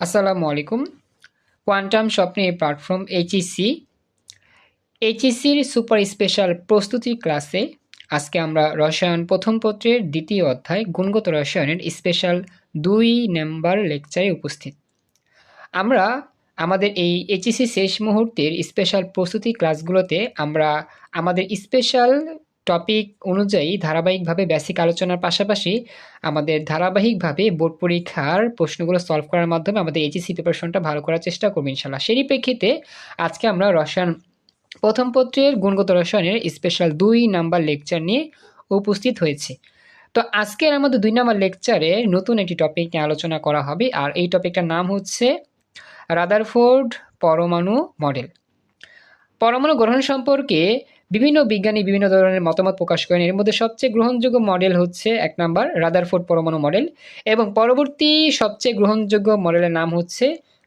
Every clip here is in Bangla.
আসসালামু আলাইকুম। কোয়ান্টাম স্বপ্নে প্ল্যাটফর্ম এইচইসি এইচইসির সুপার স্পেশাল প্রস্তুতি ক্লাসে আজকে আমরা রসায়ন প্রথম পত্রের দ্বিতীয় অধ্যায় গুণগত রসায়নের স্পেশাল দুই নাম্বার লেকচারে উপস্থিত। আমরা আমাদের এই এইচএসসি শেষ মুহূর্তের স্পেশাল প্রস্তুতি ক্লাসগুলোতে আমরা আমাদের স্পেশাল টপিক অনুযায়ী ধারাবাহিকভাবে বেসিক আলোচনার পাশাপাশি আমাদের ধারাবাহিকভাবে বোর্ড পরীক্ষার প্রশ্নগুলো সলভ করার মাধ্যমে আমাদের এইচএসসি প্রিপারেশনটা ভালো করার চেষ্টা করব ইনশাল্লাহ সেই প্রেক্ষিতে আজকে আমরা রসায়ন, প্রথম পত্রের গুণগত রসায়নের স্পেশাল দুই নাম্বার লেকচার নিয়ে উপস্থিত হয়েছে। তো আজকের আমাদের দুই নাম্বার লেকচারে নতুন একটি টপিক নিয়ে আলোচনা করা হবে আর এই টপিকটার নাম হচ্ছে রাদারফোর্ড পরমাণু মডেল পরমাণু গ্রহণ সম্পর্কে বিভিন্ন বিজ্ঞানী বিভিন্ন ধরনের মতামত প্রকাশ করেন। এর মধ্যে সবচেয়ে গ্রহণযোগ্য মডেল হচ্ছে এক নাম্বার, রাদারফোর্ড পরমাণু মডেল। এবং পরবর্তী সবচেয়ে গ্রহণযোগ্য মডেলের নাম হচ্ছে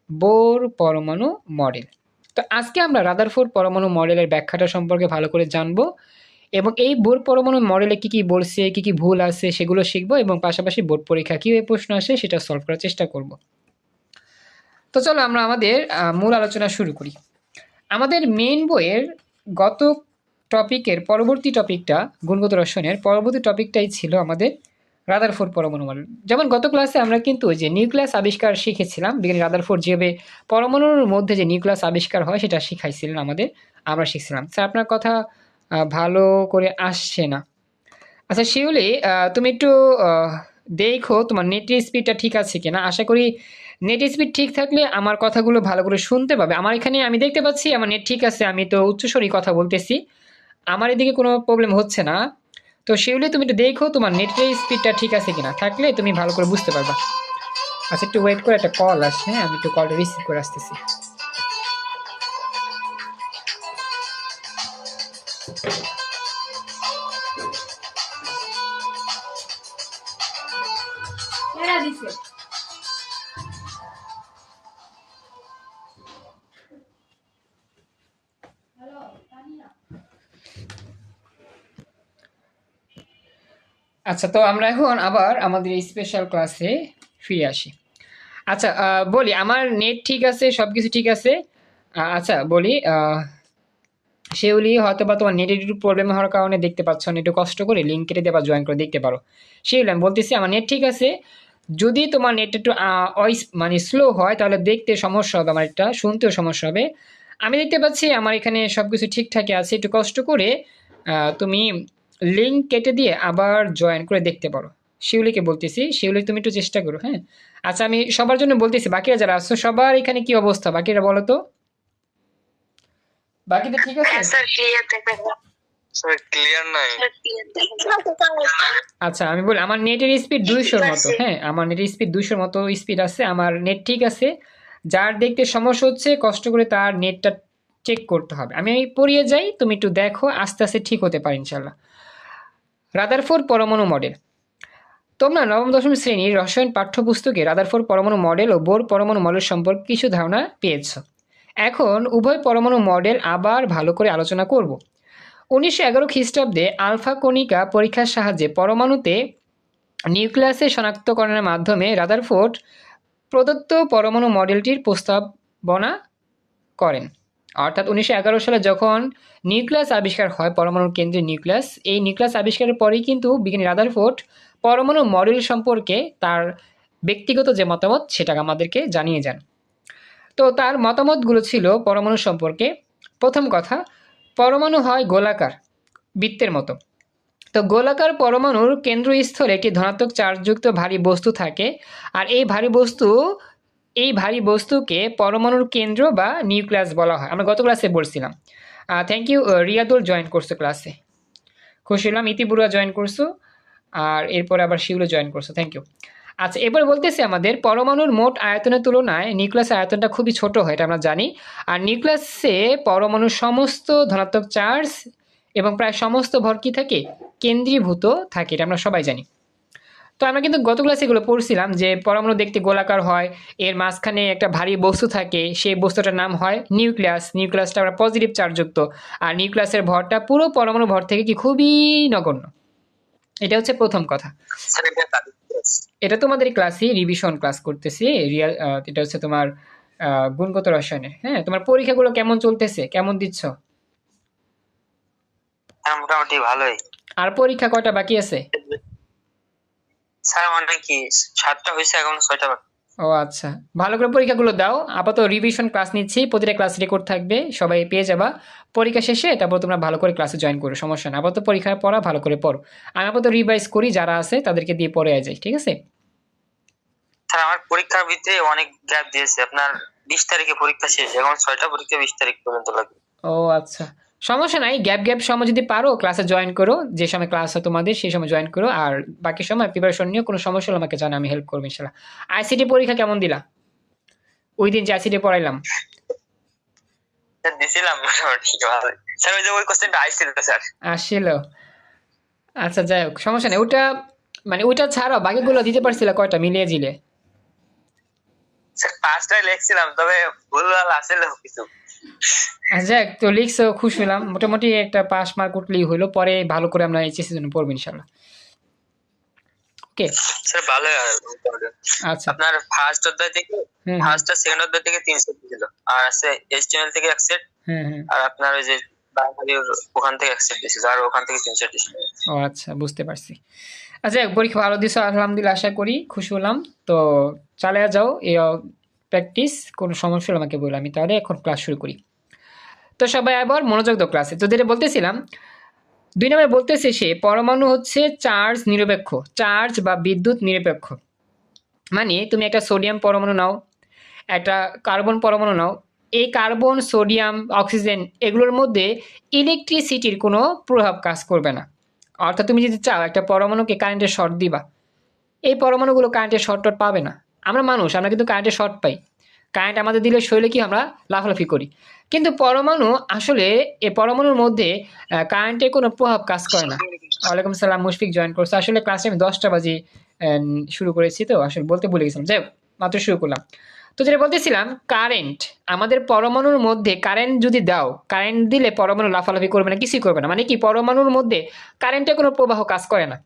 বোর পরমাণু মডেল। তো আজকে আমরা রাদারফোর্ড পরমাণু মডেলের ব্যাখ্যাটা সম্পর্কে ভালো করে জানব এবং এই বোর্ড পরমাণু মডেলে কী কী বলছে, কী কী ভুল আছে সেগুলো শিখব এবং পাশাপাশি বোর্ড পরীক্ষা কীভাবে প্রশ্ন আসে সেটা সলভ করার চেষ্টা করব। তো চলো আমরা আমাদের মূল আলোচনা শুরু করি। আমাদের মেন বইয়ের গত টপিকের পরবর্তী টপিকটা গুণগত রসায়নের পরবর্তী টপিকটাই ছিল আমাদের রাদারফোর্ড পরমাণু মডেল। যেমন গত ক্লাসে আমরা কিন্তু যে নিউক্লিয়াস আবিষ্কার শিখেছিলাম, বিজ্ঞানী রাদারফোর্ড যেভাবে পরমাণুর মধ্যে যে নিউক্লিয়াস আবিষ্কার হয় সেটা শিখাইছিলেন আমাদের, আমরা শিখছিলাম। স্যার, আপনার কথা ভালো করে আসছে না। আচ্ছা শিউলি তুমি একটু দেখো তোমার নেটের স্পিডটা ঠিক আছে কিনা? আশা করি নেট স্পিড ঠিক থাকলে আমার কথাগুলো ভালো করে শুনতে পাবে। আমার এখানে আমি দেখতে পাচ্ছি, আমার নেট ঠিক আছে, আমি তো উচ্চস্বরী কথা বলতেছি। আমার এদিকে কোনো প্রবলেম হচ্ছে না। তো সেগুলি তুমি একটু দেখো তোমার নেটের স্পিডটা ঠিক আছে কিনা। থাকলে তুমি ভালো করে বুঝতে পারবা। আচ্ছা একটু ওয়েট করে একটা কল আসছে হ্যাঁ? আমি একটু কলটা রিসিভ করে আসতেছি। আচ্ছা তো আমরা এখন আবার আমাদের এই স্পেশাল ক্লাসে ফিরে আসি। আচ্ছা বলি, আমার নেট ঠিক আছে সব কিছু ঠিক আছে। আচ্ছা বলি সেগুলি হয়তো বা তোমার নেটের একটু প্রবলেম হওয়ার কারণে দেখতে পাচ্ছ না, একটু কষ্ট করে লিঙ্ক কেটে দেবা জয়েন করে দেখতে পারো। সেগুলো আমি বলতেছি, আমার নেট ঠিক আছে। যদি তোমার নেট একটু মানে স্লো হয়, তাহলে দেখতে সমস্যা হবে, আমার একটা শুনতেও সমস্যা হবে। আমি দেখতে পাচ্ছি, আমার এখানে সব কিছু ঠিকঠাকই আছে, একটু কষ্ট করে তুমি লিঙ্ক কেটে দিয়ে আবার জয়েন করে দেখতে পারো। শিউলিকে বলতেছি শিউলি তুমি একটু চেষ্টা করো হ্যাঁ? আচ্ছা আমি সবার জন্য বলতেছি বাকিরা যারা আসছো সবার এখানে কি অবস্থা? বাকিরা বলো তো। বাকিদের ঠিক আছে? হ্যাঁ স্যার ক্লিয়ার দেখা স্যার ক্লিয়ার নাই। আচ্ছা আমি বলি আমার নেটের স্পিড দুইশোর মতো হ্যাঁ? আমার নেটের স্পিড দুইশোর মতো স্পিড আছে আমার নেট ঠিক আছে। যার দেখতে সমস্যা হচ্ছে কষ্ট করে তার নেটটা চেক করতে হবে। আমি পড়িয়ে যাই তুমি একটু দেখো আস্তে আস্তে ঠিক হতে পারে ইনশাল্লাহ রাদারফোর্ড পরমাণু মডেল। তোমরা নবম, দশম শ্রেণির রসায়ন পাঠ্যপুস্তকে রাদারফোর্ড পরমাণু মডেল ও বোর পরমাণু মডেল সম্পর্কে কিছু ধারণা পেয়েছ। এখন উভয় পরমাণু মডেল আবার ভালো করে আলোচনা করব। উনিশশো এগারো খ্রিস্টাব্দে আলফা কণিকা পরীক্ষার সাহায্যে পরমাণুতে নিউক্লিয়াসের শনাক্তকরণের মাধ্যমে রাদারফোর্ড প্রদত্ত পরমাণু মডেলটির প্রস্তাবনা করেন। অর্থাৎ উনিশশো এগারো সালে যখন নিউক্লিয়াস আবিষ্কার হয় পরমাণুর কেন্দ্রে নিউক্লিয়াস, এই নিউক্লিয়াস আবিষ্কারের পরেই কিন্তু বিজ্ঞানী রাদারফোর্ড পরমাণু মডেল সম্পর্কে তার ব্যক্তিগত যে মতামত সেটা আমাদেরকে জানিয়ে যান। তো তার মতামতগুলো ছিল পরমাণু সম্পর্কে। প্রথম কথা, পরমাণু হয় গোলাকার, বৃত্তের মতো। তো গোলাকার পরমাণুর কেন্দ্রস্থলে একটি ধনাত্মক চার্জযুক্ত ভারী বস্তু থাকে, আর এই ভারী বস্তু এই ভারী বস্তুকে পরমাণুর কেন্দ্র বা নিউক্লিয়াস বলা হয়। আমরা গত ক্লাসে বলছিলাম। থ্যাংক ইউ রিয়াদুল জয়েন করছ ক্লাসে। খুশি হলাম ইতিবুড়া জয়েন করছ, আর এরপরে আবার শিউলো জয়েন করছ। থ্যাংক ইউ আচ্ছা এবার বলতেছি আমাদের পরমাণুর মোট আয়তনের তুলনায় নিউক্লিয়াসের আয়তনটা খুবই ছোট হয়, এটা আমরা জানি। আর নিউক্লিয়াসে পরমাণুর সমস্ত ধনাত্মক চার্জ এবং প্রায় সমস্ত ভর কি থাকে? কেন্দ্রীভূত থাকে, এটা আমরা সবাই জানি। তো আমরা কিন্তু গত ক্লাসে এগুলো পড়ছিলাম যে পরমাণু দেখতে গোলাকার হয় এর মাঝখানে একটা ভারী বস্তু থাকে সেই বস্তুটার নাম হয় নিউক্লিয়াস। নিউক্লিয়াসটা আমরা পজিটিভ চার্জযুক্ত আর নিউক্লিয়াসের ভরটা পুরো পরমাণু ভর থেকে কি খুবই নগণ্য। এটা হচ্ছে প্রথম কথা। এটা তোমাদের ক্লাসে রিভিশন ক্লাস করতেছি রিয়াল এটা হচ্ছে তোমার গুণগত রসায়নে। হ্যাঁ তোমার পরীক্ষাগুলো কেমন চলতেছে? কেমন দিচ্ছ? মোটামুটি ভালোই। আর পরীক্ষা কয়টা বাকি আছে? স্যার মানে কি সাতটা হয়েছে এখন ছয়টা বাকি। ও আচ্ছা। ভালো করে পরীক্ষাগুলো দাও। আপাতত রিভিশন ক্লাস নিচ্ছি। প্রতিটা ক্লাস রেকর্ড থাকবে। সবাই পেয়ে যাবা। পরীক্ষা শেষে তারপর তোমরা ভালো করে ক্লাসে জয়েন করো। সমস্যা না আপাতত পরীক্ষায় পড়া ভালো করে পড়ো। আমি আপাতত রিভাইজ করি যারা আছে তাদেরকে দিয়ে পড়ে যাই ঠিক আছে? স্যার আমার পরীক্ষার ভিতরে অনেক গ্যাপ দিয়েছে। আপনার বিশ তারিখে পরীক্ষা শেষ এখন ছয়টা পরীক্ষা বিশ তারিখ পর্যন্ত লাগবে। ও আচ্ছা। সমস্যা নাই গ্যাপ গ্যাপ সময় যদি পারো ক্লাসে জয়েন করো যে সময় ক্লাস হয় তোমাদের সেই সময় জয়েন করো আর বাকি সময় প্রিপারেশন নিয়ে কোনো সমস্যা হলে আমাকে জানা আমি হেল্প করব ইনশাল্লাহ। আইসিটি পরীক্ষা কেমন দিলা? ওই দিন যে আইসিটি পড়াইলাম। দিছিলাম স্যার ওই যে ওই কোশ্চেনটা আইছিল স্যার। আসছিল। আচ্ছা যাই হোক সমস্যা নেই ওটা মানে ওইটা ছাড়াও বাকিগুলো দিতে পারছিল কয়টা মিলিয়ে জিলে স্যার পাঁচটাই লিখছিলাম তবে ভুল ভালো আসলে কিছু। যাক তো লিখছো খুশ হলাম। মোটামুটি একটা পাস মার্ক উঠলেই হলো পরে ভালো করে আমরা এইচএসি জন্য পড়ব ইনশাল্লাহ ওকে স্যার ভালো আচ্ছা। আপনার ফার্স্ট অধ্যায় থেকে ফার্স্ট আর সেকেন্ড অধ্যায় থেকে তিন সেট দিছিল আর আছে এইচটিএমএল থেকে এক সেট হুম হুম। আর আপনার ওই যে ওখান থেকে এক সেট দিছিল আর ওখান থেকে তিন সেট দিছিল ও আচ্ছা বুঝতে পারছি। আচ্ছা পরীক্ষা ভালো দিছো আলহামদুলিল্লাহ আশা করি খুশি হলাম। তো চালিয়ে যাও এই প্র্যাকটিস কোনো সমস্যা হলে আমাকে বলো আমি তাহলে এখন ক্লাস শুরু করি। তো সবাই আবার মনোযোগ দাও ক্লাসে তো যেটা বলতেছিলাম, দুই নম্বরে বলতেছে সে, পরমাণু হচ্ছে চার্জ নিরপেক্ষ, চার্জ বা বিদ্যুৎ নিরপেক্ষ। মানে তুমি একটা সোডিয়াম পরমাণু নাও, একটা কার্বন পরমাণু নাও, এই কার্বন, সোডিয়াম, অক্সিজেন এগুলোর মধ্যে ইলেকট্রিসিটির কোনো প্রভাব কাজ করবে না। অর্থাৎ তুমি যদি চাও একটা পরমাণুকে কারেন্টের শর্ট দিবা, এই পরমাণুগুলো কারেন্টের শর্ট টট পাবে না। আমরা মানুষ, আমরা কিন্তু কারেন্টের শর্ট পাই। কারেন্ট আমাদের দিলে শরীরে কি আমরা লাফালাফি করি? কিন্তু পরমাণু আসলে এই পরমাণুর মধ্যে কারেন্টের কোনো প্রভাব কাজ করে না। ওয়ালাইকুম সালাম মুশফিক জয়েন করছে। আসলে ক্লাসে আমি দশটা বাজে শুরু করেছি তো, আসলে বলতে ভুলে গেছিলাম। যাই মাত্র শুরু করলাম। তো যেটা বলতেছিলাম কারেন্ট আমাদের পরমাণুর মধ্যে কারেন্ট যদি দাও কারেন্ট দিলে পরমাণু লাফালাফি করবে না, কিছুই করবে না। মানে কি, পরমাণুর মধ্যে কারেন্টের কোনো প্রবাহ কাজ করে না।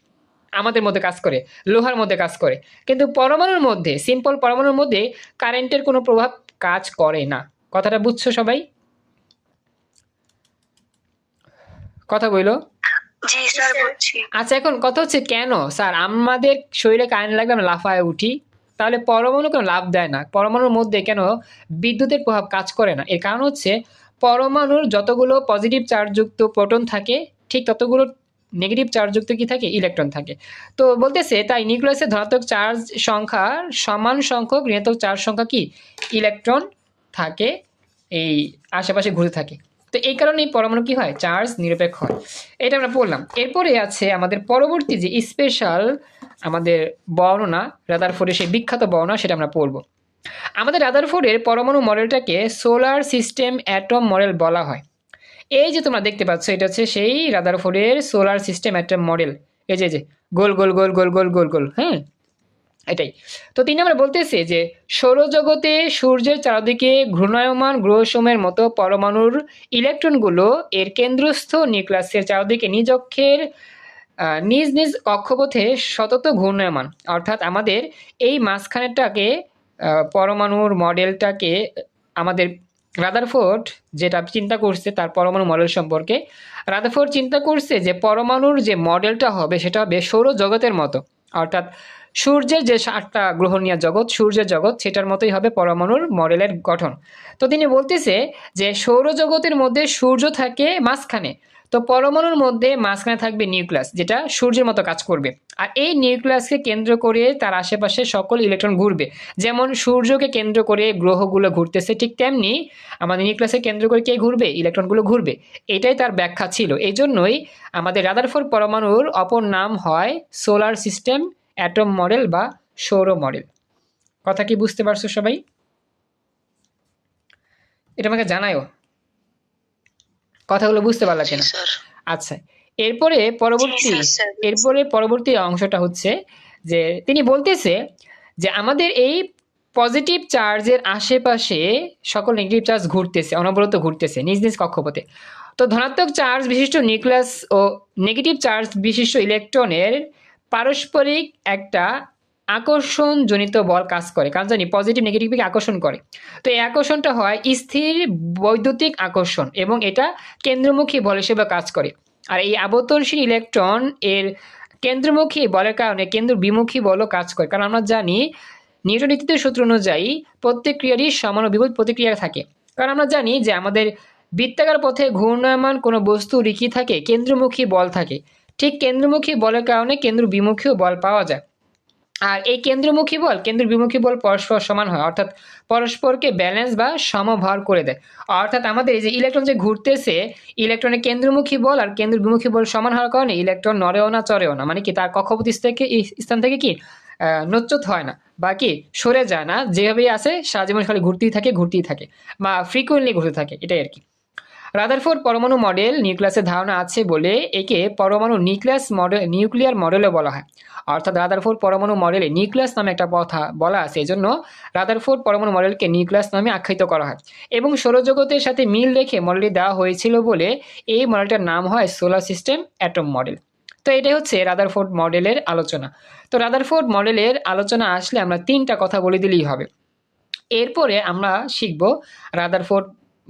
আমাদের মধ্যে কাজ করে লোহার মধ্যে কাজ করে। কিন্তু পরমাণুর মধ্যে সিম্পল পরমাণুর মধ্যে কারেন্টের কোনো প্রভাব কাজ করে না। কথাটা বুঝছ সবাই? কথা বইলো? আচ্ছা এখন কথা হচ্ছে কেন? স্যার আমাদের শরীরে কারেন্ট লাগলে আমরা লাফায় উঠি। তাহলে পরমাণু কেন লাভ দেয় না? পরমাণুর মধ্যে কেন বিদ্যুতের প্রভাব কাজ করে না? এর কারণ হচ্ছে পরমাণুর যতগুলো পজিটিভ চার্জযুক্ত প্রোটন থাকে ঠিক ততগুলো নেগেটিভ চার্জযুক্ত কি থাকে? ইলেকট্রন থাকে। তো বলতেছে, তাই নিউক্লিয়াসের ধনাত্মক চার্জ সংখ্যার সমান সংখ্যক ঋণাত্মক চার্জ সংখ্যা কি? ইলেকট্রন থাকে, এই আশেপাশে ঘুরে থাকে। তো এই কারণে এই পরমাণু কি হয়? চার্জ নিরপেক্ষ হয়। এটা আমরা পড়লাম। এরপরে আছে আমাদের পরবর্তী যে স্পেশাল আমাদের বর্ণনা রাদারফোর্ডের সেই বিখ্যাত বর্ণনা, সেটা আমরা পড়ব। আমাদের রাদারফোর্ডের পরমাণু মডেলটাকে সোলার সিস্টেম অ্যাটম মডেল বলা হয়। এই যে তোমরা দেখতে পাচ্ছ, এটা হচ্ছে সেই রাদারফোর্ডের সোলার সিস্টেম একটা মডেল এই যে যে, গোল গোল গোল গোল গোল গোল গোল হ্যাঁ? এটাই। তো তিনি আমরা বলতেছে যে, সৌরজগতে সূর্যের চারদিকে ঘূর্ণায়মান গ্রহসমূহের মতো পরমাণুর ইলেকট্রনগুলো এর কেন্দ্রস্থ নিউক্লিয়াসের চারদিকে নিজ অক্ষের নিজ নিজ কক্ষপথে সতত ঘূর্ণায়মান। অর্থাৎ আমাদের এই মাঝখানেরটাকে পরমাণুর মডেলটাকে আমাদের রাদারফোর্ড, যেটা চিন্তা করছে তার পরমাণু মডেল সম্পর্কে, রাদারফোর্ড চিন্তা করছে যে পরমাণুর যে মডেলটা হবে সেটা হবে সৌরজগতের মতো। অর্থাৎ সূর্যের যে সাতটা গ্রহণীয় জগৎ, সূর্যের জগৎ, সেটার মতোই হবে পরমাণুর মডেলের গঠন। তো তিনি বলতেছে যে সৌরজগতের মধ্যে সূর্য থাকে মাঝখানে। তো পরমাণুর মধ্যে মাঝখানে থাকবে নিউক্লিয়াস, যেটা সূর্যের মতো কাজ করবে। আর এই নিউক্লিয়াসকে কেন্দ্র করে তার আশেপাশে সকল ইলেকট্রন ঘুরবে। যেমন সূর্যকে কেন্দ্র করে গ্রহগুলো ঘুরতেছে, ঠিক তেমনি আমাদের নিউক্লিয়াসকে কেন্দ্র করে কে ঘুরবে? ইলেকট্রনগুলো ঘুরবে। এটাই তার ব্যাখ্যা ছিল। এই জন্যই আমাদের রাদারফোর্ড পরমাণুর অপর নাম হয় সোলার সিস্টেম, অ্যাটম মডেল বা সৌর মডেল। কথা কি বুঝতে পারছ সবাই? এটা আমাকে জানায়ও। কথাগুলো বুঝতে পারলা কিনা? আচ্ছা এরপরে পরবর্তী। এরপরে পরবর্তী অংশটা হচ্ছে যে তিনি বলতেছে যে আমাদের এই পজিটিভ চার্জের আশেপাশে সকল নেগেটিভ চার্জ ঘুরতেছে অনবরত ঘুরতেছে নিজ নিজ কক্ষপথে। তো ধনাত্মক চার্জ বিশিষ্ট নিউক্লিয়াস ও নেগেটিভ চার্জ বিশিষ্ট ইলেকট্রনের পারস্পরিক একটা আকর্ষণজনিত বল কাজ করে। কারণ জানি পজিটিভ নেগেটিভকে আকর্ষণ করে। তো এই আকর্ষণটা হয় স্থির বৈদ্যুতিক আকর্ষণ এবং এটা কেন্দ্রমুখী বল হিসেবে কাজ করে। আর এই আবর্তনশীল ইলেকট্রন এর কেন্দ্রমুখী বলের কারণে কেন্দ্র বিমুখী বলও কাজ করে। কারণ আমরা জানি নিউটন নীতিতে সূত্র অনুযায়ী প্রত্যেক ক্রিয়ারই সমান ও বিপরীত প্রতিক্রিয়া থাকে। কারণ আমরা জানি যে আমাদের বৃত্তাকার পথে ঘূর্ণায়মান কোনো বস্তু রিকি থাকে, কেন্দ্রমুখী বল থাকে। ঠিক কেন্দ্রমুখী বলের কারণে কেন্দ্র বিমুখীও বল পাওয়া যায়। আর এই কেন্দ্রমুখী বল কেন্দ্র বিমুখী বল পরস্পর সমান হয়, অর্থাৎ পরস্পরকে ব্যালেন্স বা সমভার করে দেয়। অর্থাৎ আমাদের এই যে ইলেকট্রন যে ঘুরতেছে ইলেকট্রনের কেন্দ্রমুখী বল আর কেন্দ্র বিমুখী বল সমান হওয়ার কারণে ইলেকট্রন নড়েও না, চড়েও না। মানে কি, তার কক্ষপতি থেকে স্থান থেকে কি নচ্যুত হয় না, বা কি, সরে যায় না। যেভাবেই আসে সারা জীবন খালি ঘুরতেই থাকে ঘুরতেই থাকে, বা ফ্রিকুয়েন্টলি ঘুরতে থাকে, এটাই আর কি। রাদারফোর্ড পরমাণু মডেল নিউক্লিয়াসের ধারণা আছে বলে একে পরমাণু নিউক্লিয়াস মডেল, নিউক্লিয়ার মডেলও বলা হয়। অর্থাৎ রাদারফোর্ড পরমাণু মডেলে নিউক্লিয়াস নামে একটা কথা বলা আছে, এজন্য রাদারফোর্ড পরমাণু মডেলকে নিউক্লিয়াস নামে আখ্যায়িত করা হয়। এবং সৌরজগতের সাথে মিল রেখে মডেলটি দেওয়া হয়েছিল বলে এই মডেলটার নাম হয় সোলার সিস্টেম অ্যাটম মডেল। তো এটাই হচ্ছে রাদারফোর্ড মডেলের আলোচনা। তো রাদারফোর্ড মডেলের আলোচনা আসলে আমরা তিনটা কথা বলে দিলেই হবে। এরপরে আমরা শিখব রাদারফোর্ড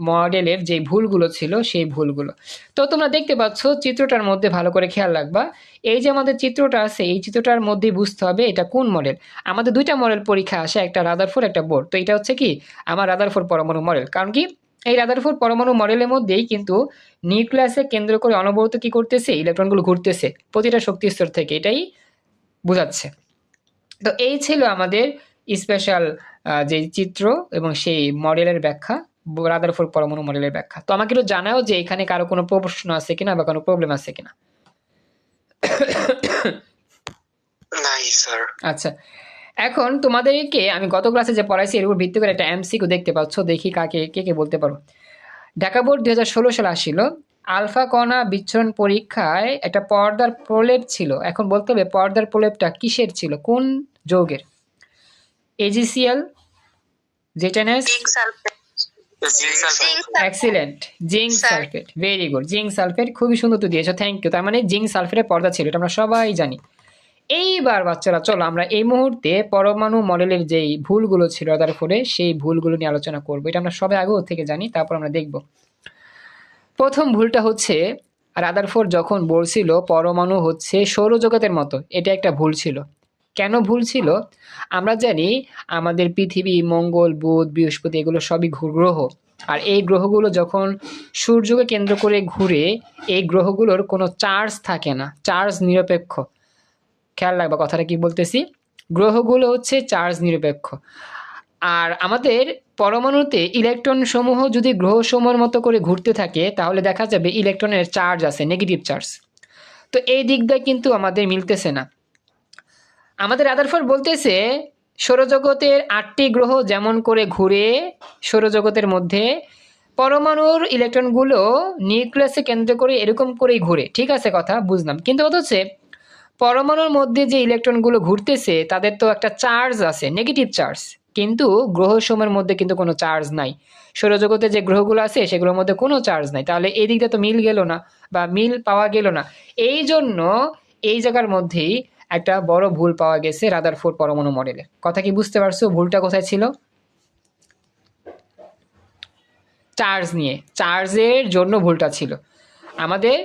মডেলের যে ভুলগুলো ছিল, সেই ভুলগুলো। তো তোমরা দেখতে পাচ্ছ, চিত্রটার মধ্যে ভালো করে খেয়াল রাখবা। এই যে আমাদের চিত্রটা আছে, এই চিত্রটার মধ্যেই বুঝতে হবে এটা কোন মডেল। আমাদের দুইটা মডেল পরীক্ষা আসে, একটা রাদারফোর্ড একটা বোর্ড তো এটা হচ্ছে কি? আমার রাদারফোর্ড পরমাণু মডেল। কারণ কি? এই রাদারফোর্ড পরমাণু মডেলের মধ্যেই কিন্তু নিউক্লিয়াসে কেন্দ্র করে অনবরত কি করতেছে? ইলেকট্রনগুলো ঘুরতেছে। প্রতিটা শক্তি স্তর থেকে এটাই বোঝাচ্ছে। তো এই ছিল আমাদের স্পেশাল যে চিত্র এবং সেই মডেলের ব্যাখ্যা। রাদারফোর্ড পরমাণু মডেলের ব্যাখ্যা। তো আমাকে একটু জানাও যে এখানে কারও কোনো প্রশ্ন আছে কিনা বা কোনো প্রবলেম আছে কিনা। আচ্ছা। এখন তোমাদেরকে আমি গত ক্লাসে যে পড়াইছি এর উপর ভিত্তি করে একটা এমসিকিউ দেখতে পাচ্ছ। দেখি কাকে কে কে বলতে পারো। ঢাকা বোর্ড দুই হাজার ষোলো সালে আসছিল আলফা কণা বিচ্ছরণ পরীক্ষায় একটা পর্দার প্রলেপ ছিল। এখন বলতে হবে পর্দার প্রলেপটা কিসের ছিল? কোন যৌগের? AGCL জেটেনাস excellent zinc sulphate very good zinc sulphate খুবই সুন্দর তো দিয়েছ। থ্যাংক ইউ তার মানে জিঙ্ক সালফেটের পর্দা ছিল এটা আমরা সবাই জানি। এইবার বাচ্চারা চলো আমরা এই মুহূর্তে পরমাণু মডেলের যেই ভুলগুলো ছিল তার ফলে সেই ভুলগুলো নিয়ে আলোচনা করব। এটা আমরা সবাই আগেও থেকে জানি তারপর আমরা দেখব। প্রথম ভুলটা হচ্ছে রাদারফোর্ড যখন বলছিল পরমাণু হচ্ছে সৌরজগতের মতো এটা একটা ভুল ছিল। কেন ভুল ছিল? আমরা জানি আমাদের পৃথিবী, মঙ্গল, বুধ, বৃহস্পতি এগুলো সবই গ্রহ। আর এই গ্রহগুলো যখন সূর্যকে কেন্দ্র করে ঘুরে, এই গ্রহগুলোর কোনো চার্জ থাকে না, চার্জ নিরপেক্ষ। খেয়াল রাখবা কথাটা কি বলতেছি? গ্রহগুলো হচ্ছে চার্জ নিরপেক্ষ। আর আমাদের পরমাণুতে ইলেকট্রন সমূহ যদি গ্রহসমূহের মতো করে ঘুরতে থাকে, তাহলে দেখা যাবে ইলেকট্রনের চার্জ আছে নেগেটিভ চার্জ। তো এই দিকটা কিন্তু আমাদের মিলতেছে না। আমাদের রাদারফোর্ড বলতেছে, সৌরজগতের আটটি গ্রহ যেমন করে ঘুরে সৌরজগতের মধ্যে, পরমাণুর ইলেকট্রনগুলো নিউক্লিয়াসে কেন্দ্র করে এরকম করেই ঘুরে। ঠিক আছে কথা, বুঝলাম। কিন্তু কথা হচ্ছে পরমাণুর মধ্যে যে ইলেকট্রনগুলো ঘুরতেছে, তাদের তো একটা চার্জ আছে, নেগেটিভ চার্জ। কিন্তু গ্রহসমূহের মধ্যে কিন্তু কোনো চার্জ নাই। সৌরজগতে যে গ্রহগুলো আছে, সেগুলোর মধ্যে কোনো চার্জ নাই। তাহলে এই দিকটা তো মিল গেল না, বা মিল পাওয়া গেল না। এই জন্য এই জায়গার মধ্যেই একটা বড় ভুল পাওয়া গেছে রাদারফোর্ড পরমাণু মডেলে। কথা কি বুঝতে পারছ? ভুলটা কোথায় ছিল? চার্জ নিয়ে। চার্জের জন্য ভুলটা ছিল। আমাদের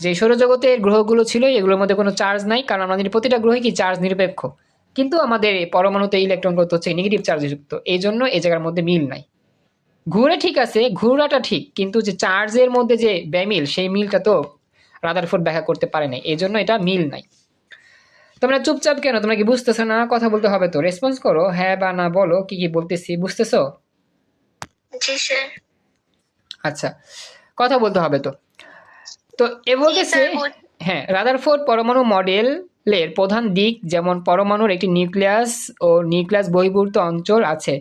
যে সৌরজগতের গ্রহগুলো ছিল, এগুলোর মধ্যে কোনো চার্জ নাই, কারণ আমাদের প্রতিটা গ্রহে কি চার্জ নিরপেক্ষ? কিন্তু আমাদের পরমাণুতে ইলেকট্রনগুলো তো হচ্ছে নেগেটিভ চার্জ যুক্ত। এই জন্য এই জায়গার মধ্যে মিল নাই। ঘুরে ঠিক আছে, ঘুরাটা ঠিক, কিন্তু যে চার্জের মধ্যে যে ব্যামিল সেই মিলটা তো রাদার রাদারফোর্ড ব্যাখ্যা করতে পারে নাই। এই জন্য এটা মিল নাই। তোমরা চুপচাপ কেন? তোমরা কি বুঝতেছো না? কথা বলতে হবে তো। রেসপন্স করো হ্যাঁ বা না বলো কি কি বলতেছি বুঝতেছো? আচ্ছা কথা বলতে হবে তো। তো এ বলতেছে হ্যাঁ রাদারফোর্ড পরমাণু মডেলের প্রধান দিক যেমন পরমাণুর একটি নিউক্লিয়াস ও নিউক্লিয়াস বহির্ভূত অঞ্চল আছে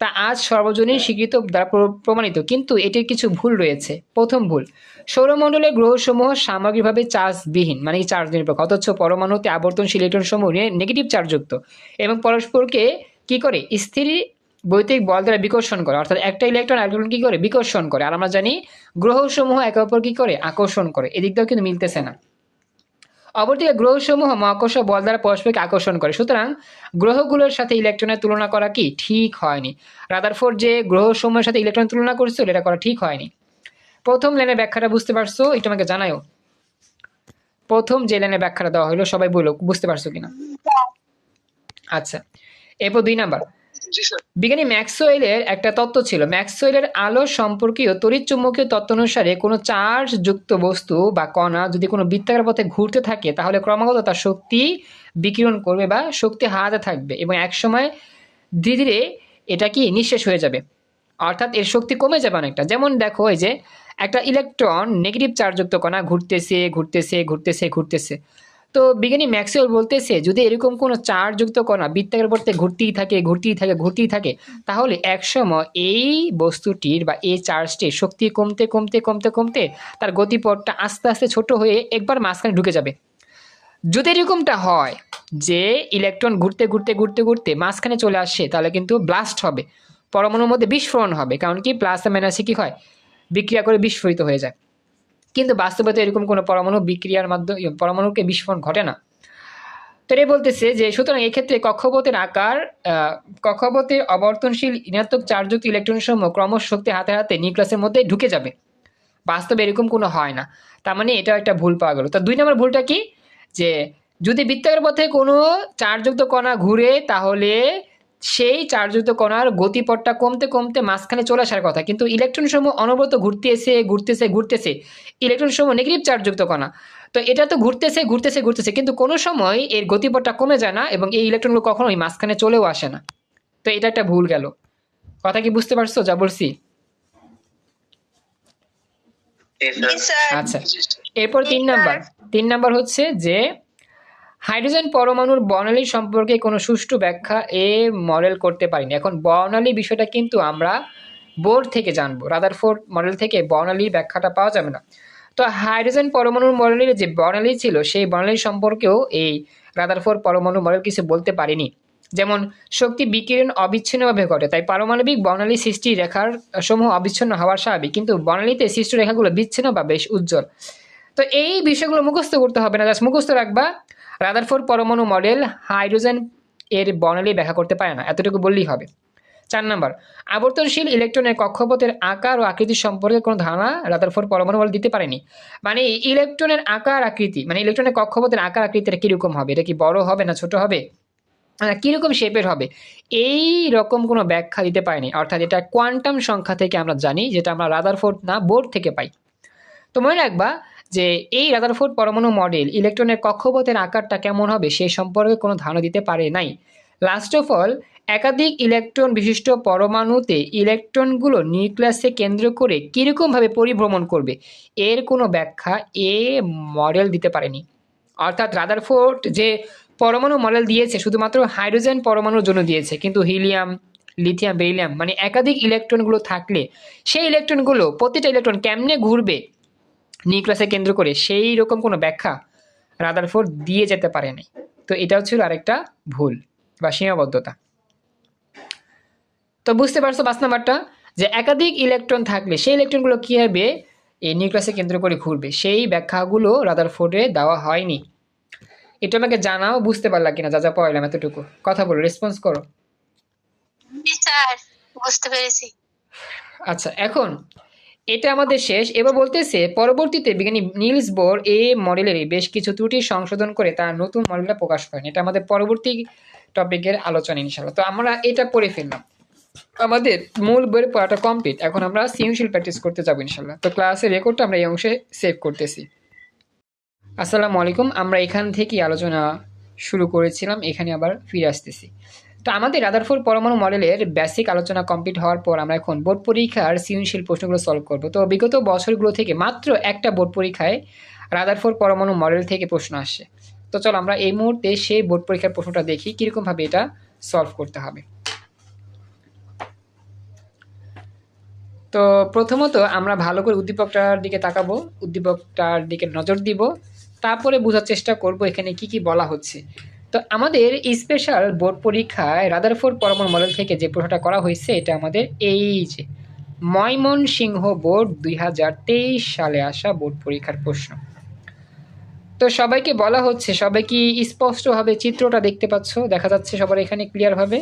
তা আজ সর্বজনীন স্বীকৃত দ্বারা প্রমাণিত। কিন্তু এটির কিছু ভুল রয়েছে। প্রথম ভুল সৌরমণ্ডলের গ্রহসমূহ সামগ্রিকভাবে চার্জবিহীন মানে কি চার্জ নিরপেক্ষ অথচ পরমাণুতে আবর্তনশীল ইলেকট্রনসমূহ নেগেটিভ চার্জযুক্ত এবং পরস্পরকে কি করে? স্থির বৈদ্যুতিক বল দ্বারা বিকর্ষণ করে। অর্থাৎ একটা ইলেকট্রন ইলেকট্রন কি করে? বিকর্ষণ করে। আর আমরা জানি গ্রহসমূহ একে অপর কি করে? আকর্ষণ করে। এদিকটাও কিন্তু মিলতেছে না। অপরদিকে গ্রহসমূহ মহাকর্ষ বল দ্বারা পরস্পরকে আকর্ষণ করে। সুতরাং গ্রহগুলোর সাথে ইলেকট্রনের তুলনা করা কি? ঠিক হয়নি। রাদারফোর্ড যে গ্রহসমূহের সাথে ইলেকট্রন তুলনা করেছিল, এটা করা ঠিক হয়নি। প্রথম লাইনের ব্যাখ্যাটা বুঝতে পারছ? এটা আমাকে জানাও প্রথম যে লাইনের ব্যাখ্যাটা দেওয়া হলো সবাই বলো বুঝতে পারছ কিনা? আচ্ছা এরপর দুই নাম্বার। বিজ্ঞানী ম্যাক্সওয়েলের একটা তত্ত্ব ছিল। ম্যাক্সওয়েলের আলো সম্পর্কীয় তড়িৎচুম্বকীয় তত্ত্ব অনুসারে কোনো চার্জ যুক্ত বস্তু বা কণা যদি কোনো বৃত্তাকার পথে ঘুরতে থাকে তাহলে ক্রমাগত তার শক্তি বিকিরণ করবে বা শক্তি হারাতে থাকবে এবং একসময় ধীরে ধীরে এটা কি নিঃশেষ হয়ে যাবে। অর্থাৎ এর শক্তি কমে যাবে অনেকটা। যেমন দেখো এই যে একটা ইলেকট্রন নেগেটিভ চার্জযুক্ত কণা ঘুরতেছে ঘুরতেছে ঘুরতেছে ঘুরতেছে। তো বিজ্ঞানী ম্যাক্সওয়েল বলতেছে, যদি এরকম কোনো চার্জযুক্ত কণা বৃত্তাকার পথে ঘুরতেই থাকে ঘুরতেই থাকে ঘুরতেই থাকে, তাহলে একসময় এই বস্তুটির বা এই চার্জটির শক্তি কমতে কমতে কমতে কমতে তার গতিপথটা আস্তে আস্তে ছোট হয়ে একবার মাঝখানে ঢুকে যাবে। যদি এরকমটা হয় যে ইলেকট্রন ঘুরতে ঘুরতে ঘুরতে ঘুরতে মাঝখানে চলে আসে, তাহলে কিন্তু ব্লাস্ট হবে। পরমাণুর মধ্যে বিস্ফোরণ হবে, কারণ কি? প্লাস মাইনাসে কী হয়? বিক্রিয়া করে বিস্ফোরিত হয়ে যায়। কিন্তু বাস্তবে তো এরকম কোনো পরমাণু বিক্রিয়ার মাধ্যমে পরমাণুকে বিস্ফোরণ ঘটে না। তো এটাই বলতেছে যে, সুতরাং এক্ষেত্রে কক্ষপথের আকার কক্ষপথের অবর্তনশীল ঋণাত্মক চার্জযুক্ত ইলেকট্রন সমূহ ক্রমশ শক্তি হাতে হাতে নিউক্লিয়াসের মধ্যে ঢুকে যাবে। বাস্তবে এরকম কোনো হয় না। তার মানে এটাও একটা ভুল পাওয়া গেল। তো দুই নম্বর ভুলটা কি? যে, যদি বৃত্তাকার পথে কোনো চার্জযুক্ত কণা ঘুরে, তাহলে সেই চার্জযুক্ত কণার গতিপথটা কমতে কমতে মাঝখানে চলে আসার কথা। কিন্তু ইলেকট্রন সমূহ অনবরত ঘুরতেছে ঘুরতেছে ঘুরতেছে। ইলেকট্রন সমূহ নেগেটিভ চার্জযুক্ত কণা। তো এটা তো ঘুরতেছে ঘুরতেছে ঘুরতেছে। কিন্তু কোনো সময় এর গতিপথটা কমে যায় না এবং এই ইলেকট্রনগুলো কখনোই মাঝখানে চলেও আসে না। তো এটা একটা ভুল গেল। কথা কি বুঝতে পারছ? যা বলছি? আচ্ছা। এরপর তিন নাম্বার। তিন নাম্বার হচ্ছে যে হাইড্রোজেন পরমাণুর বর্ণালী সম্পর্কে কোনো সুষ্ঠু ব্যাখ্যা এ মডেল করতে পারিনি। এখন বর্ণালী বিষয়টা কিন্তু আমরা বোর্ড থেকে জানব। রাদারফোর্ড মডেল থেকে বর্ণালী ব্যাখ্যাটা পাওয়া যাবে না। তো হাইড্রোজেন পরমাণুর মডেলের যে বর্ণালী ছিল, সেই বর্ণালী সম্পর্কেও এই রাদার রাদারফোর্ড পরমাণু মডেল কিছু বলতে পারেনি। যেমন, শক্তি বিকিরণ অবিচ্ছিন্নভাবে ঘটে, তাই পারমাণবিক বর্ণালী সৃষ্টি রেখার সমূহ অবিচ্ছিন্ন হওয়ার স্বাভাবিক, কিন্তু বর্ণালীতে সৃষ্টি রেখাগুলো বিচ্ছিন্ন বা বেশ উজ্জ্বল। তো এই বিষয়গুলো মুখস্থ করতে হবে না, জাস্ট মুখস্থ রাখবা। রাদারফোর্ড পরমাণু মডেল হাইড্রোজেন এর বর্ণালী ব্যাখ্যা করতে পারে না। এতটুকু বললেই হবে। চার নম্বর, আবর্তনশীল ইলেকট্রনের কক্ষপথের আকার ও আকৃতি সম্পর্কে কোনো ধারণা রাদারফোর্ড পরমাণু মডেল দিতে পারেনি। মানে ইলেকট্রনের আকার আকৃতি মানে ইলেকট্রনের কক্ষপথের আকার আকৃতিটা কীরকম হবে? এটা কি বড় হবে না ছোট হবে? কীরকম শেপের হবে? এই রকম কোনো ব্যাখ্যা দিতে পারেনি। অর্থাৎ এটা কোয়ান্টাম সংখ্যা থেকে আমরা জানি, যেটা আমরা রাদারফোর্ড না বোর্ড থেকে পাই। তো মনে রাখবা যে এই রাদারফোর্ড পরমাণু মডেল ইলেকট্রনের কক্ষপথের আকারটা কেমন হবে সেই সম্পর্কে কোনো ধারণা দিতে পারে নাই। লাস্ট অফ অল একাধিক ইলেকট্রন বিশিষ্ট পরমাণুতে ইলেকট্রনগুলো নিউক্লিয়াসে কেন্দ্র করে কীরকমভাবে পরিভ্রমণ করবে, এর কোনো ব্যাখ্যা এ মডেল দিতে পারেনি। অর্থাৎ রাদারফোর্ড যে পরমাণু মডেল দিয়েছে শুধুমাত্র হাইড্রোজেন পরমাণুর জন্য দিয়েছে, কিন্তু হিলিয়াম, লিথিয়াম, বেরিলিয়াম মানে একাধিক ইলেকট্রনগুলো থাকলে সেই ইলেকট্রনগুলো প্রতিটা ইলেকট্রন কেমনে ঘুরবে নিউক্লিয়াসে কেন্দ্র করে সেই রকম কোনো ব্যাখ্যা রাদারফোর্ড দিয়ে যেতে পারে নাই তো এটাও ছিল আরেকটা ভুল বা সীমাবদ্ধতা। তো বুঝতে পারছ পাঁচ নাম্বারটা যে একাধিক ইলেকট্রন থাকলে সেই ইলেকট্রনগুলো কী হবে এই নিউক্লিয়াসে কেন্দ্র করে ঘুরবে? সেই ব্যাখ্যাগুলো রাদারফোর্ডে দেওয়া হয়নি। এটা আমাকে জানাও বুঝতে পারলা কিনা যা যা পড়লাম এতটুকু। কথা বলো রেসপন্স করো। বুঝতে পেরেছি। আচ্ছা এখন এটা আমাদের শেষ। এবার বলতেছে, পরবর্তীতে বিজ্ঞানী নিলস বোর এই মডেলের বেশ কিছু ত্রুটি সংশোধন করে তার নতুন মডেলটা প্রকাশ করেন। এটা আমাদের পরবর্তী টপিকের আলোচনা ইনশাল্লাহ তো আমরা এটা পড়ে ফেললাম। আমাদের মূল বইয়ের পড়াটা কমপ্লিট। এখন আমরা সৃজনশীল প্র্যাকটিস করতে যাব ইনশাল্লাহ তো ক্লাসের রেকর্ডটা আমরা এই অংশে সেভ করতেছি। আসসালামু আলাইকুম। আমরা এখান থেকেই আলোচনা শুরু করেছিলাম। এখানে আবার ফিরে আসতেছি। তো আমাদের রাদারফোর্ড পরমাণু মডেলের বেসিক আলোচনা কমপ্লিট হওয়ার পর আমরা এখন বোর্ড পরীক্ষার সৃজনশীল প্রশ্নগুলো সলভ করব। তো বিগত বছরগুলো থেকে মাত্র একটা বোর্ড পরীক্ষায় রাদারফোর্ড পরমাণু মডেল থেকে প্রশ্ন আসে। তো চলো আমরা এই মুহূর্তে সেই বোর্ড পরীক্ষার প্রশ্নটা দেখি, কীরকমভাবে এটা সলভ করতে হবে। তো প্রথমত আমরা ভালো করে উদ্দীপকটার দিকে তাকাবো, উদ্দীপকটার দিকে নজর দিব, তারপরে বোঝার চেষ্টা করব এখানে কি কি বলা হচ্ছে। তো আমাদের স্পেশাল বোর্ড পরীক্ষায় রাদারফোর্ড পরমাণু মডেল থেকে যে প্রশ্নটা করা হয়েছে এটা আমাদের এই যে ময়মনসিংহ বোর্ড দুই হাজার তেইশ সালে আসা বোর্ড পরীক্ষার প্রশ্ন। তো সবাইকে বলা হচ্ছে সবাই কি স্পষ্টভাবে চিত্রটা দেখতে পাচ্ছ? দেখা যাচ্ছে সবার এখানে ক্লিয়ারভাবে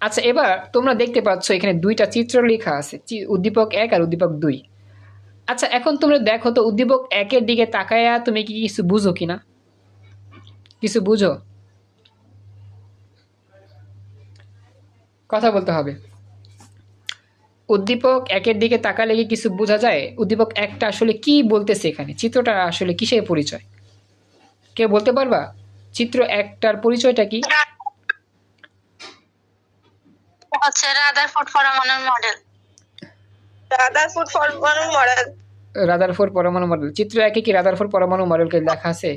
আচ্ছা এবার তোমরা দেখতে পাচ্ছ এখানে দুইটা চিত্র লেখা আছে উদ্দীপক এক আর উদ্দীপক দুই। আচ্ছা এখন তোমরা দেখো তো উদ্দীপক একের দিকে তাকায়া তুমি কি কিছু বুঝো কি না কিছু বুঝো? কথা বলতে হবে। উদ্দীপক একের দিকে তাকালে কি কিছু বোঝা যায়? উদ্দীপক একটা আসলে কি বলতেছে এখানে? চিত্রটা আসলে কিসের পরিচয়? কেউ বলতে পারবা? চিত্র একটার পরিচয়টা কি? হচ্ছে রাদারফোর্ড মডেল। রাদারফোর্ড পরমাণু মডেল। রাদারফোর পরমাণু মডেল। চিত্র একে কি রাদারফোর পরমাণু মডেলকে লেখা আছে?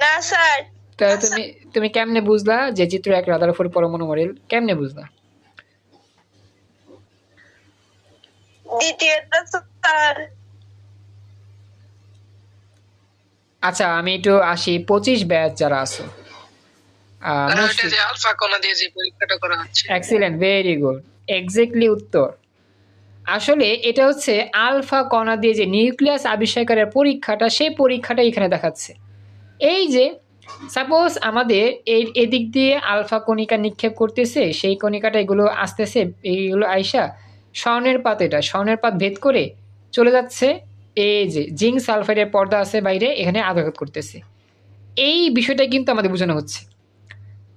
না স্যার। তাহলে তুমি তুমি কেমনে বুঝলা যে চিত্র এক রাদারফোর পরমাণু মডেল? কেমনে বুঝলা? দ্বিতীয়টা স্যার। আচ্ছা আমি একটু আসি। পঁচিশ ব্যাচ যারা আছো। যে আলফা কণা দিয়ে যে পরীক্ষাটা করা হচ্ছে। এক্সিলেন্ট ভেরি গুড এক্স্যাক্টলি উত্তর। আসলে এটা হচ্ছে আলফা কণা দিয়ে যে নিউক্লিয়াস আবিষ্কারের পরীক্ষাটা সেই পরীক্ষাটা এখানে দেখাচ্ছে। এই যে সাপোজ আমাদের এই এদিক দিয়ে আলফা কণিকা নিক্ষেপ করতেছে সেই কণিকাটা এগুলো আসতেছে এইগুলো আইসা স্বর্ণের পাত এটা স্বর্ণের পাত ভেদ করে চলে যাচ্ছে এই যে জিঙ্ক সালফাইডের পর্দা আছে বাইরে এখানে আঘাত করতেছে। এই বিষয়টা কিন্তু আমাদের বোঝানো হচ্ছে।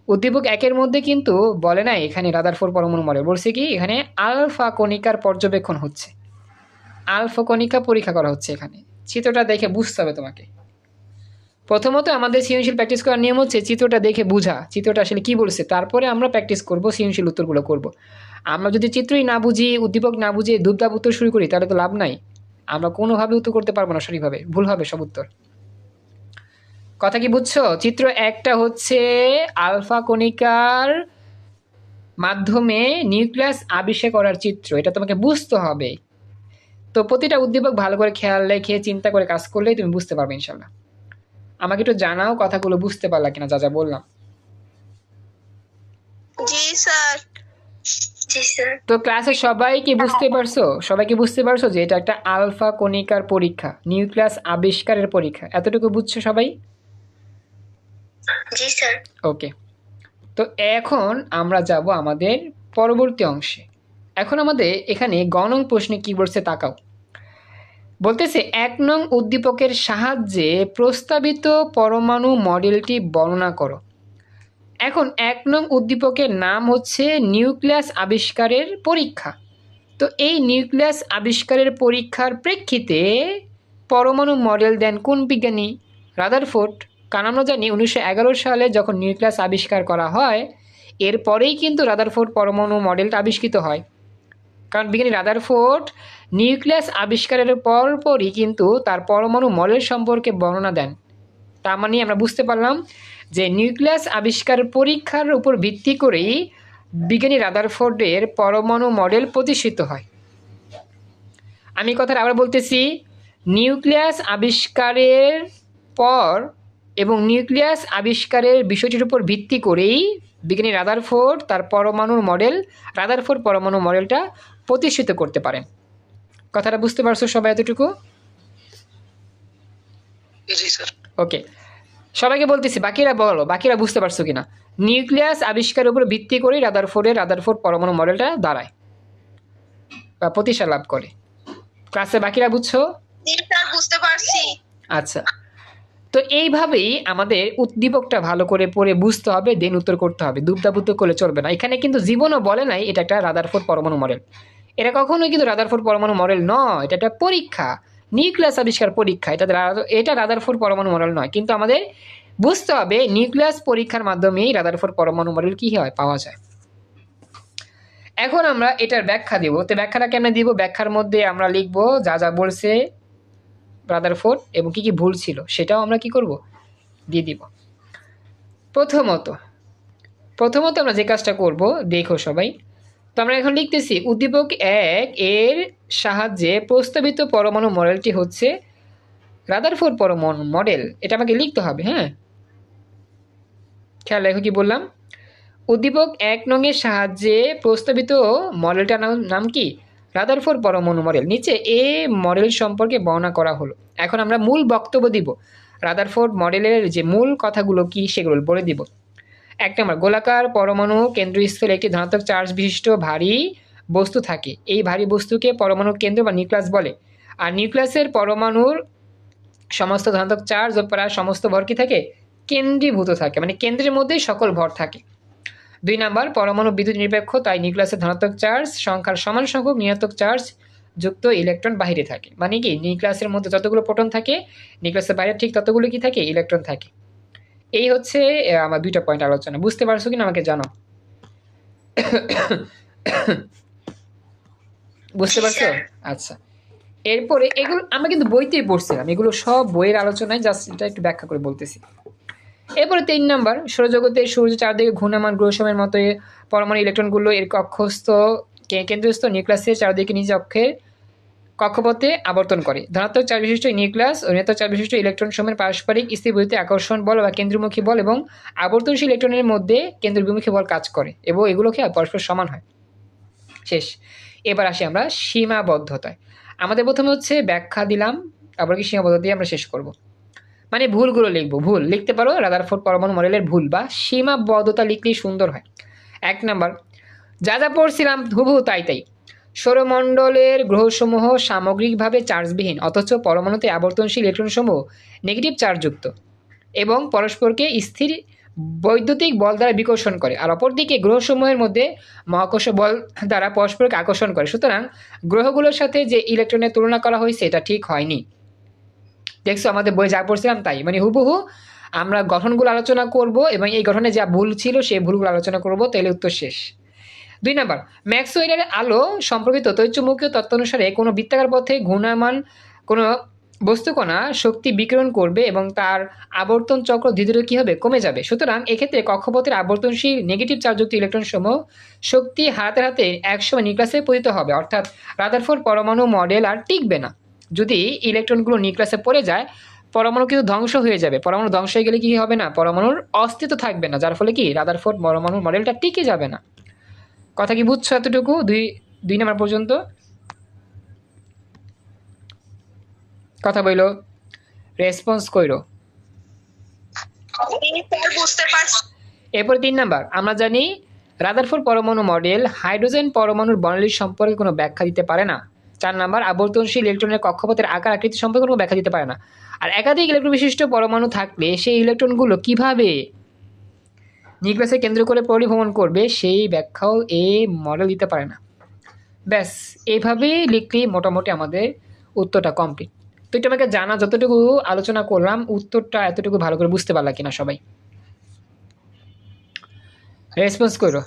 উদ্দীপক একের মধ্যে কিন্তু বলে না এখানে রাদারফোর পরমাণু মডেল। বলছে কি, এখানে আলফা কণিকার পর্যবেক্ষণ হচ্ছে। আলফা কণিকা পরীক্ষা করা হচ্ছে এখানে। চিত্রটা দেখে বুঝতে হবে তোমাকে। প্রথমত আমাদের সৃজনশীল প্র্যাকটিস করার নিয়ম হচ্ছে চিত্রটা দেখে বোঝা। চিত্রটা আসলে কি বলছে? তারপরে আমরা প্র্যাকটিস করব, সৃজনশীল উত্তরগুলো করব। আমরা যদি চিত্রই না বুঝি, উদ্দীপক না বুঝে দুবদাব উত্তর শুরু করি, তাহলে তো লাভ নাই। আমরা কোনোভাবে উত্তর করতে পারব না সঠিকভাবে। ভুল হবে সব উত্তর। কথা কি বুঝছ? চিত্র একটা হচ্ছে আলফা কণিকার মাধ্যমে নিউক্লিয়াস আবিষ্কার করার চিত্র। এটা তোমাকে বুঝতে হবে। তো প্রতিটা উদ্দীপক ভালো করে খেয়াল রেখে চিন্তা করে কাজ করলেই তুমি বুঝতে পারবে ইনশাল্লাহ আমাকে একটু জানাও কথাগুলো বুঝতে পারলা কিনা যা যা বললাম। জি স্যার। তো ক্লাসে সবাই কি বুঝতে পারছ? সবাই কি বুঝতে পারছ যে এটা একটা আলফা কণিকার পরীক্ষা নিউক্লিয়াস আবিষ্কারের পরীক্ষা? এতটুকু বুঝছ সবাই? জি, স্যার। ওকে তো এখন আমরা যাব আমাদের পরবর্তী অংশে। এখন আমাদের এখানে গণং প্রশ্নে কি বলছে তাকাও। বলতেছে, এক নং উদ্দীপকের সাহায্যে প্রস্তাবিত পরমাণু মডেলটি বর্ণনা করো। এখন এক নং উদ্দীপকের নাম হচ্ছে নিউক্লিয়াস আবিষ্কারের পরীক্ষা। তো এই নিউক্লিয়াস আবিষ্কারের পরীক্ষার প্রেক্ষিতে পরমাণু মডেল দেন কোন বিজ্ঞানী? রাদারফোর্ড। কারণ আমরা জানি উনিশশো এগারো সালে যখন নিউক্লিয়াস আবিষ্কার করা হয়, এরপরেই কিন্তু রাদারফোর্ড পরমাণু মডেলটা আবিষ্কৃত হয়। কারণ বিজ্ঞানী রাদারফোর্ড নিউক্লিয়াস আবিষ্কারের পরপরই কিন্তু তার পরমাণু মডেল সম্পর্কে বর্ণনা দেন। তার মানে আমরা বুঝতে পারলাম যে নিউক্লিয়াস আবিষ্কার পরীক্ষার উপর ভিত্তি করেই বিজ্ঞানী রাদারফোর্ডের পরমাণু মডেল প্রতিষ্ঠিত হয়। আমি কথাটা আবার বলতেছি নিউক্লিয়াস আবিষ্কারের পর এবং নিউক্লিয়াস আবিষ্কারের বিষয়টির উপর ভিত্তি করেই বিজ্ঞানী রাদারফোর্ড তার পরমাণুর মডেল রাদারফোর্ড পরমাণু মডেলটা প্রতিষ্ঠিত করতে পারেন। কথাটা বুঝতে পারছ সবাই এতটুকু? স্যার। ওকে। সবাইকে বলতেছি বাকিরা বলো বাকিরা বুঝতে পারছ কিনা? নিউক্লিয়াস আবিষ্কারের উপর ভিত্তি করেই রাদারফোর্ডের রাদারফোর্ড পরমাণু মডেলটা দাঁড়ায় বা প্রতিষ্ঠা লাভ করে। ক্লাসে বাকিরা বুঝছ? বুঝতে পারছি। আচ্ছা। তো এইভাবেই আমাদের উদ্দীপকটা ভালো করে পড়ে বুঝতে হবে দেন উত্তর করতে হবে। দুবদাবুত্তর করলে চলবে না। এখানে কিন্তু জীবনও বলে নাই, এটা একটা রাদারফোর্ড পরমাণু মডেল এটা কখনোই কিন্তু রাদারফোর্ড পরমাণু মডেল নয়, এটা একটা পরীক্ষা। নিউক্লিয়াস আবিষ্কার পরীক্ষা। এটা এটা রাদারফোর্ড পরমাণু মডেল নয়। কিন্তু আমাদের বুঝতে হবে নিউক্লিয়াস পরীক্ষার মাধ্যমেই রাদারফোর্ড পরমাণু মডেল কী হয়, পাওয়া যায়। এখন আমরা এটার ব্যাখ্যা দিব। তো ব্যাখ্যাটা কেমনে দিব? ব্যাখ্যার মধ্যে আমরা লিখব, যা যা বলছে রাদারফোর্ড এবং কি কি ভুল ছিল সেটাও আমরা কি করব? দিয়ে দিব। প্রথমত প্রথমত আমরা যে কাজটা করব, দেখো সবাই, তো আমরা এখন লিখতেছি, উদ্দীপক এক এর সাহায্যে প্রস্তাবিত পরমাণু মডেলটি হচ্ছে রাদার রাদারফোর্ড পরমাণু মডেল এটা আমাকে লিখতে হবে হ্যাঁ? খেয়াল রেখো কি বললাম? উদ্দীপক এক নংয়ের সাহায্যে প্রস্তাবিত মডেলটার নাম নাম কি? রাদারফোর্ড পরমাণু মডেল। নিচে এ মডেল সম্পর্কে বর্ণনা করা হলো। এখন আমরা মূল বক্তব্য দিব। রাদারফোর্ড মডেলের যে মূল কথাগুলো কি সেগুলো বলে দিব। এক নম্বর, গোলাকার পরমাণু কেন্দ্রস্থলে একটি ধনাত্মক চার্জ বিশিষ্ট ভারী বস্তু থাকে। এই ভারী বস্তুকে পরমাণু কেন্দ্র বা নিউক্লাস বলে। আর নিউক্লিয়াসের পরমাণুর সমস্ত ধনাত্মক চার্জ ও প্রায় সমস্ত ভর কি থাকে? কেন্দ্রীভূত থাকে। মানে কেন্দ্রের মধ্যেই সকল ভর থাকে। দুই নাম্বার পরমাণু বিদ্যুৎ নিরপেক্ষ তাই নিউক্লিয়াসের ধনাত্মক চার্জ সংখ্যার সমান সংখ্যক ঋণাত্মক চার্জ যুক্ত ইলেকট্রন বাইরে থাকে। মানে কি? নিউক্লিয়াসের মধ্যে যতগুলো প্রোটন থাকে নিউক্লিয়াসের বাইরে ঠিক ততগুলো কি থাকে? ইলেকট্রন থাকে। এই হচ্ছে আমার দুইটা পয়েন্ট আলোচনা। বুঝতে পারছ কিনা আমাকে জানো? বুঝতে পারছ? আচ্ছা। এরপরে এগুলো আমরা কিন্তু বইতেই পড়ছিলাম। এগুলো সব বইয়ের আলোচনায় জাস্ট এটা একটু ব্যাখ্যা করে বলতেছি। এরপরে তিন নম্বর, সৌরজগতে সূর্য চারদিকে ঘূর্ণায়মান গ্রহসমূহের মতো পরমাণু ইলেকট্রনগুলো এর কক্ষস্থ কেন্দ্রস্থ নিউক্লিয়াসের চারদিকে নিজ অক্ষের কক্ষপথে আবর্তন করে। ধনাত্মক চার বিশিষ্ট নিউক্লিয়াস ও ঋণাত্মক চার বিশিষ্ট ইলেকট্রন সমূহের পারস্পরিক স্থিরবৃত্তে আকর্ষণ বল বা কেন্দ্রমুখী বল এবং আবর্তনশীল ইলেকট্রনের মধ্যে কেন্দ্রবিমুখী বল কাজ করে এবং এগুলোকে পরস্পর সমান হয়। শেষ। এবার আসি আমরা সীমাবদ্ধতায়। আমাদের প্রথমে হচ্ছে ব্যাখ্যা দিলাম, তারপর কি সীমাবদ্ধতা দিয়ে আমরা শেষ করব। মানে ভুলগুলো লিখব, ভুল। লিখতে পারো রাদার রাদারফোর্ড পরমাণু মডেলের ভুল বা সীমাবদ্ধতা লিখলেই সুন্দর হয়। এক নম্বর, যা যা পড়ছিলাম হুবহু তাই তাই। সৌরমণ্ডলের গ্রহসমূহ সামগ্রিকভাবে চার্জবিহীন, অথচ পরমাণুতে আবর্তনশীল ইলেকট্রনসমূহ নেগেটিভ চার্জযুক্ত এবং পরস্পরকে স্থির বৈদ্যুতিক বল দ্বারা বিকর্ষণ করে, আর অপরদিকে গ্রহসমূহের মধ্যে মহাকর্ষ বল দ্বারা পরস্পরকে আকর্ষণ করে। সুতরাং গ্রহগুলোর সাথে যে ইলেকট্রনের তুলনা করা হয়েছে, এটা ঠিক হয়নি। দেখছ, আমাদের বই যা পড়ছিলাম তাই। মানে হুবহু আমরা গঠনগুলো আলোচনা করব এবং এই গঠনে যা ভুল ছিল সেই ভুলগুলো আলোচনা করব তাহলে উত্তর শেষ। দুই নাম্বার, ম্যাক্সওয়েলের আলো সম্পর্কিত তৈচুম্বকীয় তত্ত্ব অনুসারে কোনো বৃত্তাকার পথে ঘূর্ণায়মান কোনো বস্তুকণা শক্তি বিকিরণ করবে এবং তার আবর্তন চক্র ধীরে ধীরে কী হবে? কমে যাবে। সুতরাং এক্ষেত্রে কক্ষপথের আবর্তনশীল নেগেটিভ চার্জযুক্ত ইলেকট্রন সমূহ শক্তি হারাতে হাতে একসময় নিউক্লাসে পতিত হবে। অর্থাৎ রাদারফোর্ড পরমাণু মডেল আর টিকবে না। যদি ইলেকট্রনগুলো নিউক্লাসে পড়ে যায় পরমাণু কিন্তু ধ্বংস হয়ে যাবে। পরমাণু ধ্বংস হয়ে গেলে কি হবে না? পরমাণুর অস্তিত্ব থাকবে না যার ফলে কি রাদারফোর্ড পরমাণু মডেলটা টিকে যাবে না। কথা কি বুঝছ এতটুকু? দুই দুই নম্বর পর্যন্ত। কথা বইলো। রেসপন্স কইরো। পারছি। এরপরে তিন নাম্বার। আমরা জানি রাদারফোর্ড পরমাণু মডেল হাইড্রোজেন পরমাণুর বর্ণালী সম্পর্কে কোনো ব্যাখ্যা দিতে পারে না। চার নাম্বার, আবর্তনশীল ইলেকট্রনের কক্ষপথের আকার আকৃতি সম্পর্কে কোনো ব্যাখ্যা দিতে পারে না। আর একাধিক ইলেকট্রন বিশিষ্ট পরমাণু থাকলে সেই ইলেকট্রনগুলো কীভাবে নিউক্লিয়াসে কেন্দ্র করে পরিভ্রমণ করবে, সেই ব্যাখ্যাও এ মডেল দিতে পারে না। ব্যাস এইভাবেই লিখলেই মোটামুটি আমাদের উত্তরটা কমপ্লিট তো এটা আমাকে জানা, যতটুকু আলোচনা করলাম, উত্তরটা এতটুকু ভালো করে বুঝতে পারলা কিনা সবাই? রেসপন্স করো।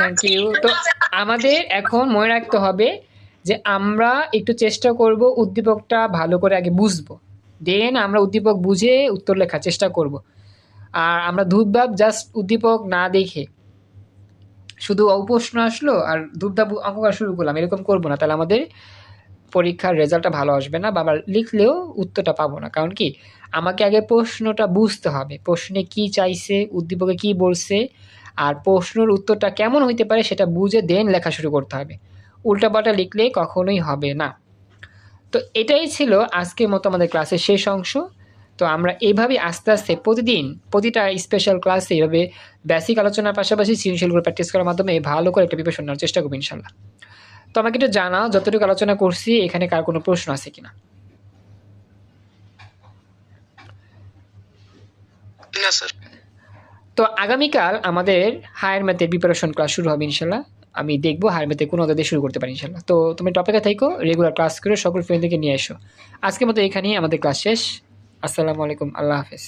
থ্যাংক ইউ তো আমাদের এখন মনে রাখতে হবে যে আমরা একটু চেষ্টা করব উদ্দীপকটা ভালো করে আগে বুঝব। দেন আমরা উদ্দীপক বুঝে উত্তর লেখার চেষ্টা করব। আর আমরা ধূপধাপ জাস্ট উদ্দীপক না দেখে শুধু অপ্রশ্ন আসলো আর ধূপধাপ অঙ্ক শুরু করলাম, এরকম করব না। তাহলে আমাদের পরীক্ষার রেজাল্টটা ভালো আসবে না বা লিখলেও উত্তরটা পাবো না। কারণ কি? আমাকে আগে প্রশ্নটা বুঝতে হবে। প্রশ্নে কি চাইছে? উদ্দীপকে কি বলছে? আর প্রশ্নের উত্তরটা কেমন হইতে পারে সেটা বুঝে দেন লেখা শুরু করতে হবে। উল্টাপাল্টা লিখলে কখনোই হবে না। তো এটাই ছিল আজকের মতো আমাদের ক্লাসের শেষ অংশ। তো আমরা এইভাবে আস্তে আস্তে প্রতিদিন প্রতিটা স্পেশাল ক্লাসে এইভাবে বেসিক আলোচনার পাশাপাশি সৃজনশীল করে প্র্যাকটিস করার মাধ্যমে ভালো করে একটা প্রিপারেশন নেওয়ার চেষ্টা করব ইনশাল্লাহ। তো আমাকে একটু জানাও যতটুকু আলোচনা করছি, এখানে কার কোনো প্রশ্ন আছে কিনা? না, স্যার। তো আগামীকাল আমাদের হায়ার ম্যাথের প্রিপারেশন ক্লাস শুরু হবে ইনশাল্লাহ আমি দেখব হায়ার ম্যাথে কোনো অধ্যায় শুরু করতে পারি ইনশাল্লাহ তো তুমি টপিকে থাকো রেগুলার ক্লাস করে সকল ফ্রেন্ড থেকে নিয়ে এসো। আজকের মতো এখানেই আমাদের ক্লাস শেষ। আসসালামু আলাইকুম, আল্লাহ হাফেজ।